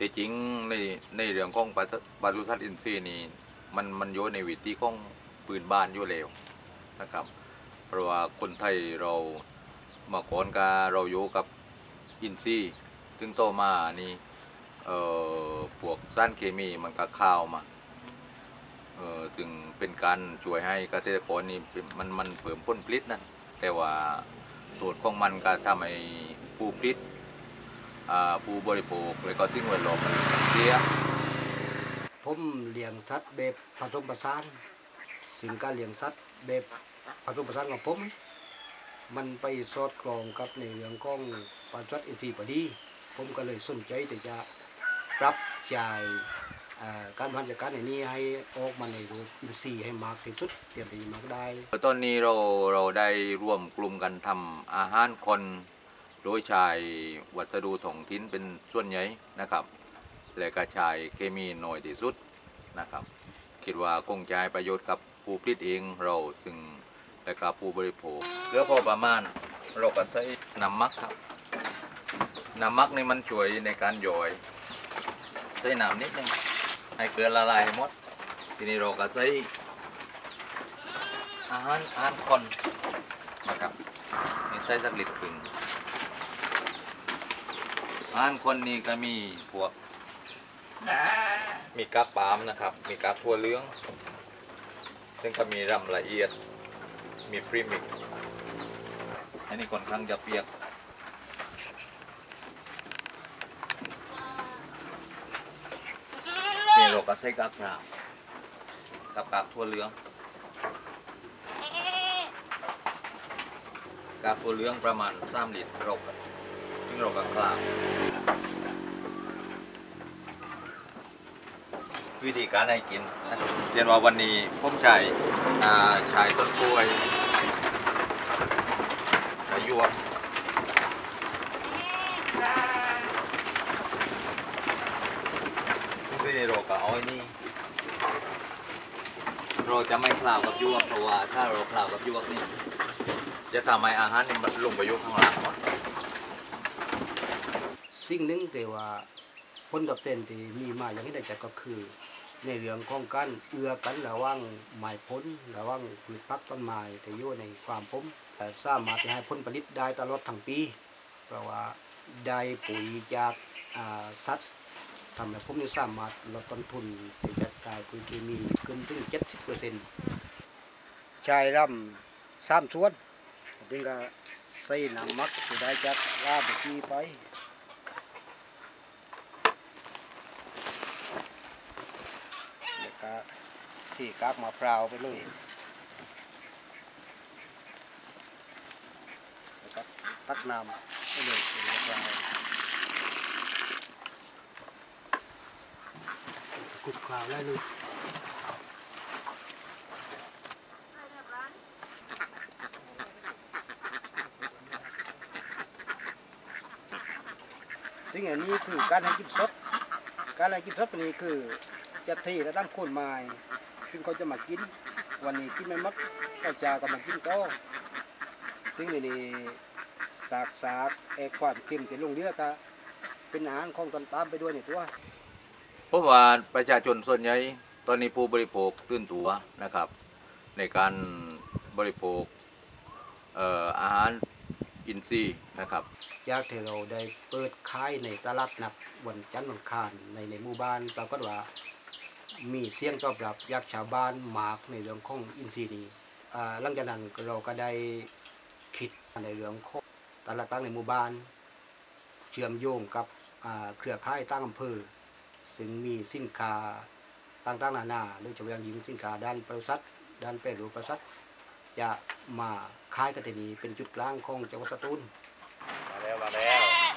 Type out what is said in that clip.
แต่จริงในในเรื่องของปศุปศุสัตว์อินทรีย์นี่มันมันอยู่ในวิธีของปืนบ้านอยู่แล้วนะครับ เพราะว่าคนไทยเราเมื่อก่อนกาเราอยู่กับอินทรีย์ถึงโตมานี่เอ่อพวกสารเคมีมันก็เข้าวมาเอ่อจึงเป็นการช่วยให้เกษตรกรนี่มันมันเพิ่มผลผลิตนะแต่ว่าโทษของมันก็ทำให้ผู้ผลิต ผู้บริโภคแล้วก็สิ่งแวดล้อมเสียผมเลี้ยงสัตว์แบบผสมผสานสิ่งการเลี้ยงสัตว์แบบผสมผสานของผม มันไปสอดคล้องกับในเรื่องของปศุสัตว์อินทรีย์พอดี ผมก็เลยสนใจที่จะปรับใช้อ่ายการบริหารจัดการในนี้ให้ออกมาในรูปอินทรีย์ให้มากที่สุดเทียบดีมากได้ ตอนนี้เราเราได้ร่วมกลุ่มกันทำอาหารคน โดยใช้วัสดุท้องถิ่นเป็นส่วนใหญ่นะครับ และก็ใช้เคมีน้อยที่สุดนะครับ คิดว่าคงให้ประโยชน์กับผู้ผลิตเองเราถึงและก็ผู้บริโภคเหลือพอประมาณเราก็ใส่น้ำมักครับน้ำมักนี่มันช่วยในการย่อยใส่น้ำนิดนึงให้เกลือละลายให้หมด ทีนี้เราก็ใส่อาหารอาหารคนนะครับนี่ใส่สักลิตรครึ่ง อาหารคนนี่ก็มีพวก มีกากปาล์มนะครับ มีกากทั่วเหลื้อง ซึ่งก็มีรำละเอียด มีพรีมิกอันนี้ค่อนข้างจะเปียก นี่เราก็ใส่กากพร้าวกับกากทั่วเหลื้อง กากตัวเหลื้องประมาณ3ลิตรเราก็ซึ่งเราก็คลาว วิธีการให้กินนะครับเช่นว่าวันนี้ผมใช้อ่าใช้ต้นกล้วยใช้ยวกซึ่งที่นี่เรกเอาไอ้นี่เราจะไม่คลาวกับยวกเพราะว่าถ้าเราคลาวกับยวกนี่จะทำให้อาหารนี่มันลงไปยู่ข้างล่างหมด สิ่งหนึ่งแต่ว่าผลตอบแทนที่มีมาอย่างที่ได้จัดก็คือ ในเรื่องของการเอื้อกันระว่างไม้ผลระว่างพืชพักต้นไม้ที่อยู่ในความผมสามารถให้ผลผลิตได้ตลอดทั้งปี เพราะว่าได้ปุ๋ยจากสัตว์ทำให้ผมนี่สามารถลดต้นทุนที่จะกายปุ๋ยเคมีขึ้นถึง 70เปอร์เซ็นต์ใช้รำสามส่วนถึงก็ใส่น้ำมักที่ได้จากลาบกีไป แล้วก็ ที่กากมะพร้าวไปเลยแล้วก็ตักน้ำไปเลยเป็นมะพร้าวคลุกเคล้าได้เลยที่อันนี้คือการให้กินสด การให้กินสดนี้คือ จะที่ระดับคนไม้ซึ่งเขาจะมากิน วันนี้กินไม่หมักก็จาก็มากินก็ซึ่งอันนี้สากสากๆไอ้ความเค็มที่ลงเรือก็เป็นอาหารของกันตามไปด้วยในตัวเพราะว่าประชาชนส่วนใหญ่ตอนนี้ผู้บริโภคตื่นตัวนะครับ ในการบริโภคเอ่ออาหารอินทรีย์นะครับจากที่เราได้เปิดขายในตลาดนัดวันจันทร์วันอังคารในในหมู่บ้านปรากฏว่า มีเสียงตอบรับจากชาวบ้านมากในเรื่องของอินทรีย์นี้หลังจากนั้นเราก็ได้คิดในเรื่องของตลาดตั้งในหมู่บ้าน เชื่อมโยงกับเครือข่ายตั้งอำเภอ ซึ่งมีสินค้าต่างๆนานาโดยเฉพาะอย่างยิงสินค้าด้านปศุสัตด้านแปรรูปปศุสัตจะมาขายกันที่นี่เป็นจุดกลางของจังหวัดสตูลมาแล้วมาแล้ว